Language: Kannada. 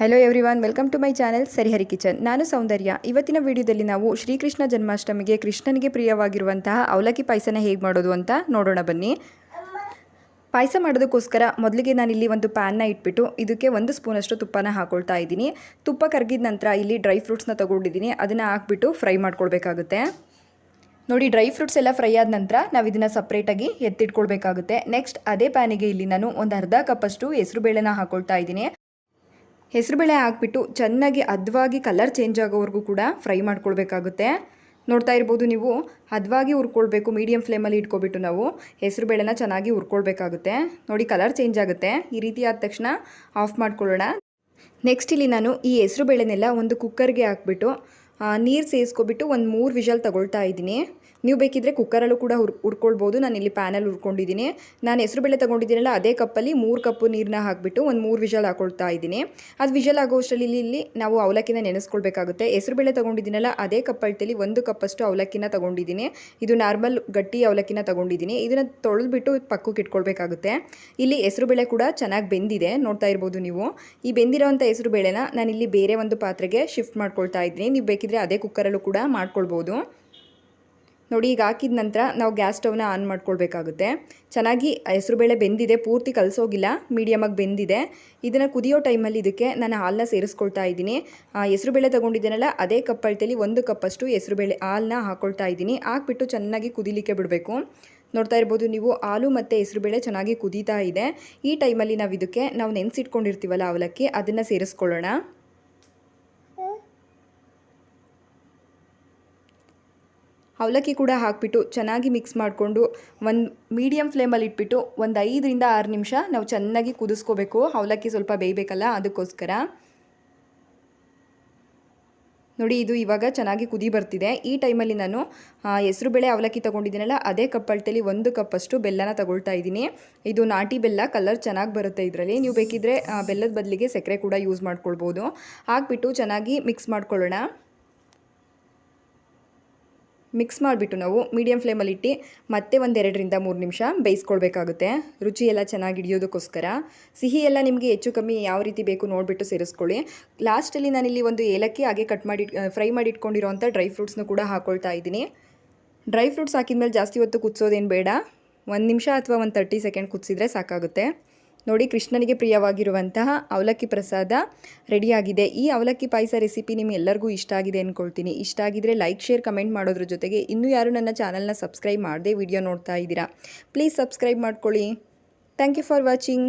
Hello everyone welcome to my channel Sarihari kitchen ನಾನು ಸೌಂದರ್ಯ. ಇವತ್ತಿನ ವಿಡಿಯೋದಲ್ಲಿ ನಾವು ಶ್ರೀಕೃಷ್ಣ ಜನ್ಮಾಷ್ಟಮಿಗೆ ಕೃಷ್ಣನಿಗೆ ಪ್ರಿಯವಾಗಿರುವಂತಹ ಅವಲಕ್ಕಿ ಪಾಯಸನ ಹೇಗೆ ಮಾಡೋದು ಅಂತ ನೋಡೋಣ ಬನ್ನಿ. ಪಾಯಸ ಮಾಡೋದಕ್ಕೋಸ್ಕರ ಮೊದಲಿಗೆ ನಾನಿಲ್ಲಿ ಒಂದು ಪ್ಯಾನ್ನ ಇಟ್ಬಿಟ್ಟು ಇದಕ್ಕೆ ಒಂದು ಸ್ಪೂನಷ್ಟು ತುಪ್ಪನ ಹಾಕೊಳ್ತಾ ಇದ್ದೀನಿ. ತುಪ್ಪ ಕರಗಿದ ನಂತರ ಇಲ್ಲಿ ಡ್ರೈ ಫ್ರೂಟ್ಸ್ನ ತೊಗೊಂಡಿದ್ದೀನಿ. ಅದನ್ನು ಹಾಕ್ಬಿಟ್ಟು ಫ್ರೈ ಮಾಡ್ಕೊಳ್ಬೇಕಾಗುತ್ತೆ. ನೋಡಿ, ಡ್ರೈ ಫ್ರೂಟ್ಸ್ ಎಲ್ಲ ಫ್ರೈ ಆದ ನಂತರ ನಾವು ಇದನ್ನು ಸಪ್ರೇಟಾಗಿ ಎತ್ತಿಟ್ಕೊಳ್ಬೇಕಾಗುತ್ತೆ. ನೆಕ್ಸ್ಟ್ ಅದೇ ಪ್ಯಾನಿಗೆ ಇಲ್ಲಿ ನಾನು ಒಂದು ಅರ್ಧ ಕಪ್ಪಷ್ಟು ಹೆಸರುಬೇಳೆನ ಹಾಕೊಳ್ತಾ ಇದ್ದೀನಿ. ಹೆಸರುಬೇಳೆ ಹಾಕ್ಬಿಟ್ಟು ಚೆನ್ನಾಗಿ ಹದವಾಗಿ ಕಲರ್ ಚೇಂಜ್ ಆಗೋವರೆಗೂ ಕೂಡ ಫ್ರೈ ಮಾಡ್ಕೊಳ್ಬೇಕಾಗುತ್ತೆ. ನೋಡ್ತಾ ಇರ್ಬೋದು ನೀವು, ಹದವಾಗಿ ಹುರ್ಕೊಳ್ಬೇಕು ಮೀಡಿಯಮ್ ಫ್ಲೇಮಲ್ಲಿ ಇಟ್ಕೊಬಿಟ್ಟು ನಾವು ಹೆಸರುಬೇಳೆನ ಚೆನ್ನಾಗಿ ಹುರ್ಕೊಳ್ಬೇಕಾಗುತ್ತೆ. ನೋಡಿ ಕಲರ್ ಚೇಂಜ್ ಆಗುತ್ತೆ. ಈ ರೀತಿ ಆದ ತಕ್ಷಣ ಆಫ್ ಮಾಡ್ಕೊಳ್ಳೋಣ. ನೆಕ್ಸ್ಟ್ ಇಲ್ಲಿ ನಾನು ಈ ಹೆಸರು ಬೇಳೆನೆಲ್ಲ ಒಂದು ಕುಕ್ಕರ್ಗೆ ಹಾಕ್ಬಿಟ್ಟು ನೀರು ಸೇರಿಸ್ಕೊಬಿಟ್ಟು ಒಂದು ಮೂರು ವಿಷಲ್ ತಗೊಳ್ತಾ ಇದ್ದೀನಿ. ನೀವು ಬೇಕಿದ್ರೆ ಕುಕ್ಕರಲ್ಲೂ ಕೂಡ ಹುರ್ ನಾನು ಇಲ್ಲಿ ಪ್ಯಾನಲ್ಲಿ ಹುರ್ಕೊಂಡಿದ್ದೀನಿ. ನಾನು ಹೆಸರು ಬೇಳೆ ತೊಗೊಂಡಿದ್ದೀನಲ್ಲ, ಅದೇ ಕಪ್ಪಲ್ಲಿ ಮೂರು ಕಪ್ಪು ನೀರನ್ನ ಹಾಕಿಬಿಟ್ಟು ಒಂದು ಮೂರು ವಿಷಲ್ ಹಾಕೊಳ್ತಾ ಇದ್ದೀನಿ. ಅದು ವಿಷಲ್ ಆಗೋಷ್ಟರಲ್ಲಿ ಇಲ್ಲಿ ಇಲ್ಲಿ ನಾವು ಅವಲಕ್ಕಿನ ನೆನೆಸ್ಕೊಳ್ಬೇಕಾಗುತ್ತೆ. ಹೆಸರು ಬೇಳೆ ತೊಗೊಂಡಿದ್ದೀನಲ್ಲ, ಅದೇ ಕಪ್ ಅಳತೆಲಿ ಒಂದು ಕಪ್ಪಷ್ಟು ಅವಲಕ್ಕಿನ ತೊಗೊಂಡಿದ್ದೀನಿ. ಇದು ನಾರ್ಮಲ್ ಗಟ್ಟಿ ಅವಲಕ್ಕಿನ ತೊಗೊಂಡಿದ್ದೀನಿ. ಇದನ್ನು ತೊಳೆದ್ಬಿಟ್ಟು ಪಕ್ಕಕ್ಕೆ ಇಟ್ಕೊಳ್ಬೇಕಾಗುತ್ತೆ. ಇಲ್ಲಿ ಹೆಸರು ಬೇಳೆ ಕೂಡ ಚೆನ್ನಾಗಿ ಬೆಂದಿದೆ. ನೋಡ್ತಾ ಇರ್ಬೋದು ನೀವು. ಈ ಬೆಂದಿರೋವಂಥ ಹೆಸರು ಬೇಳೆನ ಇಲ್ಲಿ ಬೇರೆ ಒಂದು ಪಾತ್ರೆಗೆ ಶಿಫ್ಟ್ ಮಾಡ್ಕೊಳ್ತಾ ಇದ್ದೀನಿ. ನೀವು ಬೇಕಿದ್ರೆ ಅದೇ ಕುಕ್ಕರಲ್ಲೂ ಕೂಡ ಮಾಡ್ಕೊಳ್ಬೋದು. ನೋಡಿ, ಈಗ ಹಾಕಿದ ನಂತರ ನಾವು ಗ್ಯಾಸ್ ಸ್ಟವ್ನ ಆನ್ ಮಾಡ್ಕೊಳ್ಬೇಕಾಗುತ್ತೆ. ಚೆನ್ನಾಗಿ ಹೆಸರುಬೇಳೆ ಬೆಂದಿದೆ, ಪೂರ್ತಿ ಕಲಸೋಗಿಲ್ಲ, ಮೀಡಿಯಮಾಗಿ ಬೆಂದಿದೆ. ಇದನ್ನು ಕುದಿಯೋ ಟೈಮಲ್ಲಿ ಇದಕ್ಕೆ ನಾನು ಹಾಲನ್ನ ಸೇರಿಸ್ಕೊಳ್ತಾ ಇದ್ದೀನಿ. ಹೆಸರುಬೇಳೆ ತೊಗೊಂಡಿದ್ದೀನಲ್ಲ, ಅದೇ ಕಪ್ ಅಳತೆಯಲ್ಲಿ ಒಂದು ಕಪ್ಪಷ್ಟು ಹೆಸರುಬೇಳೆ ಹಾಲನ್ನ ಹಾಕ್ಕೊಳ್ತಾ ಇದ್ದೀನಿ. ಹಾಕ್ಬಿಟ್ಟು ಚೆನ್ನಾಗಿ ಕುದಿಲಿಕ್ಕೆ ಬಿಡಬೇಕು. ನೋಡ್ತಾ ಇರ್ಬೋದು ನೀವು, ಹಾಲು ಮತ್ತು ಹೆಸರುಬೇಳೆ ಚೆನ್ನಾಗಿ ಕುದೀತಾ ಇದೆ. ಈ ಟೈಮಲ್ಲಿ ನಾವು ಇದಕ್ಕೆ ನಾವು ನೆನೆಸಿಟ್ಕೊಂಡಿರ್ತೀವಲ್ಲ ಅವಲಕ್ಕಿ, ಅದನ್ನು ಸೇರಿಸ್ಕೊಳ್ಳೋಣ. ಅವಲಕ್ಕಿ ಕೂಡ ಹಾಕಿಬಿಟ್ಟು ಚೆನ್ನಾಗಿ ಮಿಕ್ಸ್ ಮಾಡಿಕೊಂಡು ಒಂದು ಮೀಡಿಯಮ್ ಫ್ಲೇಮಲ್ಲಿ ಇಟ್ಬಿಟ್ಟು ಒಂದು ಐದರಿಂದ ಆರು ನಿಮಿಷ ನಾವು ಚೆನ್ನಾಗಿ ಕುದಿಸ್ಕೋಬೇಕು. ಅವಲಕ್ಕಿ ಸ್ವಲ್ಪ ಬೇಯಬೇಕಲ್ಲ ಅದಕ್ಕೋಸ್ಕರ. ನೋಡಿ, ಇದು ಇವಾಗ ಚೆನ್ನಾಗಿ ಕುದಿ ಬರ್ತಿದೆ. ಈ ಟೈಮಲ್ಲಿ ನಾನು ಹೆಸರುಬೇಳೆ ಅವಲಕ್ಕಿ ತೊಗೊಂಡಿದ್ದೀನಲ್ಲ, ಅದೇ ಕಪ್ ಕಪ್ಪಳ್ತಲ್ಲಿ ಒಂದು ಕಪ್ಪಷ್ಟು ಬೆಲ್ಲನ ತಗೊಳ್ತಾ ಇದ್ದೀನಿ. ಇದು ನಾಟಿ ಬೆಲ್ಲ ಕಲರ್ ಚೆನ್ನಾಗಿ ಬರುತ್ತೆ ಇದರಲ್ಲಿ. ನೀವು ಬೇಕಿದ್ದರೆ ಬೆಲ್ಲದ ಬದಲಿಗೆ ಸಕ್ಕರೆ ಕೂಡ ಯೂಸ್ ಮಾಡ್ಕೊಳ್ಬೋದು. ಹಾಕ್ಬಿಟ್ಟು ಚೆನ್ನಾಗಿ ಮಿಕ್ಸ್ ಮಾಡ್ಕೊಳ್ಳೋಣ. ಮಿಕ್ಸ್ ಮಾಡಿಬಿಟ್ಟು ನಾವು ಮೀಡಿಯಮ್ ಫ್ಲೇಮಲ್ಲಿ ಇಟ್ಟು ಮತ್ತೆ ಒಂದೆರಡರಿಂದ ಮೂರು ನಿಮಿಷ ಬೇಯಿಸ್ಕೊಳ್ಬೇಕಾಗುತ್ತೆ. ರುಚಿ ಎಲ್ಲ ಚೆನ್ನಾಗಿ ಹಿಡಿಯೋದಕ್ಕೋಸ್ಕರ. ಸಿಹಿ ಎಲ್ಲ ನಿಮಗೆ ಹೆಚ್ಚು ಕಮ್ಮಿ ಯಾವ ರೀತಿ ಬೇಕು ನೋಡಿಬಿಟ್ಟು ಸೇರಿಸ್ಕೊಳ್ಳಿ. ಲಾಸ್ಟಲ್ಲಿ ನಾನಿಲ್ಲಿ ಒಂದು ಏಲಕ್ಕಿ ಹಾಗೆ ಕಟ್ ಮಾಡಿ ಫ್ರೈ ಮಾಡಿ ಇಟ್ಕೊಂಡಿರೋವಂಥ ಡ್ರೈ ಫ್ರೂಟ್ಸ್ನ ಕೂಡ ಹಾಕ್ಕೊಳ್ತಾ ಇದ್ದೀನಿ. ಡ್ರೈ ಫ್ರೂಟ್ಸ್ ಹಾಕಿದ್ಮೇಲೆ ಜಾಸ್ತಿ ಹೊತ್ತು ಕುದಿಸೋದೇನು ಬೇಡ. ಒಂದು ನಿಮಿಷ ಅಥವಾ ಒಂದು ತರ್ಟಿ ಸೆಕೆಂಡ್ ಕುದಿಸಿದ್ರೆ ಸಾಕಾಗುತ್ತೆ. ನೋಡಿ ಕೃಷ್ಣನಿಗೆ ಪ್ರಿಯವಾಗಿರುವಂತಹ ಅವಲಕ್ಕಿ ಪ್ರಸಾದ ರೆಡಿಯಾಗಿದೆ. ಈ ಅವಲಕ್ಕಿ ಪಾಯಸ ರೆಸಿಪಿ ನಿಮ್ಗೆಲ್ಲರಿಗೂ ಇಷ್ಟ ಆಗಿದೆ ಅಂದ್ಕೊಳ್ತೀನಿ ಇಷ್ಟ ಆಗಿದ್ರೆ ಲೈಕ್, ಶೇರ್, ಕಮೆಂಟ್ ಮಾಡೋದ್ರ ಜೊತೆಗೆ ಇನ್ನೂ ಯಾರು ನನ್ನ ಚಾನಲ್ನ ಸಬ್ಸ್ಕ್ರೈಬ್ ಮಾಡದೆ ವಿಡಿಯೋ ನೋಡ್ತಾ ಇದ್ದೀರಾ? ಪ್ಲೀಸ್ ಸಬ್ಸ್ಕ್ರೈಬ್ ಮಾಡ್ಕೊಳ್ಳಿ. Thank you for watching.